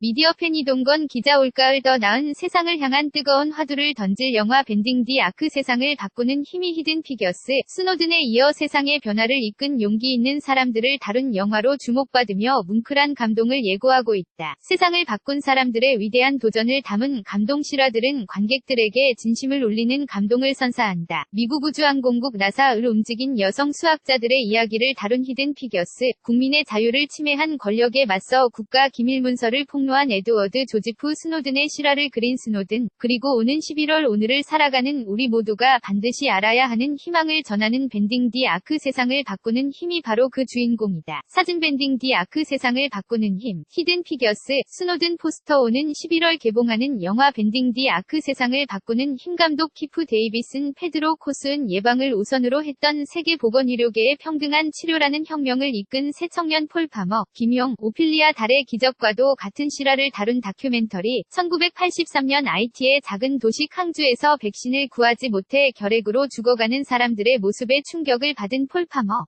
미디어 팬 이동건 기자 올가을 더 나은 세상을 향한 뜨거운 화두를 던질 영화 밴딩 디 아크 세상을 바꾸는 힘이 히든 피겨스 스노든에 이어 세상의 변화를 이끈 용기 있는 사람들을 다룬 영화로 주목받으며 뭉클한 감동을 예고하고 있다. 세상을 바꾼 사람들의 위대한 도전을 담은 감동 실화들은 관객들에게 진심을 울리는 감동을 선사한다. 미국 우주항공국 나사을 움직인 여성 수학자들의 이야기를 다룬 히든 피겨스 국민의 자유를 침해한 권력에 맞서 국가 기밀 문서를 폭로 한 에드워드 조지프 스노든의 실화를 그린 스노든, 그리고 오는 11월 오늘을 살아가는 우리 모두가 반드시 알아야 하는 희망을 전하는 밴딩 디 아크 세상을 바꾸는 힘이 바로 그 주인공이다. 사진 밴딩 디 아크 세상을 바꾸는 힘, 히든 피겨스, 스노든 포스터 오는 11월 개봉하는 영화 밴딩 디 아크 세상을 바꾸는 힘 감독 키프 데이비슨 페드로 코스은 예방을 우선으로 했던 세계 보건의료계의 평등한 치료라는 혁명을 이끈 새 청년 폴 파머, 김용, 오필리아 달의 기적과도 같은 실화를 다룬 다큐멘터리 1983년 IT의 작은 도시 캉주에서 백신을 구하지 못해 결핵으로 죽어가는 사람들의 모습에 충격을 받은 폴 파머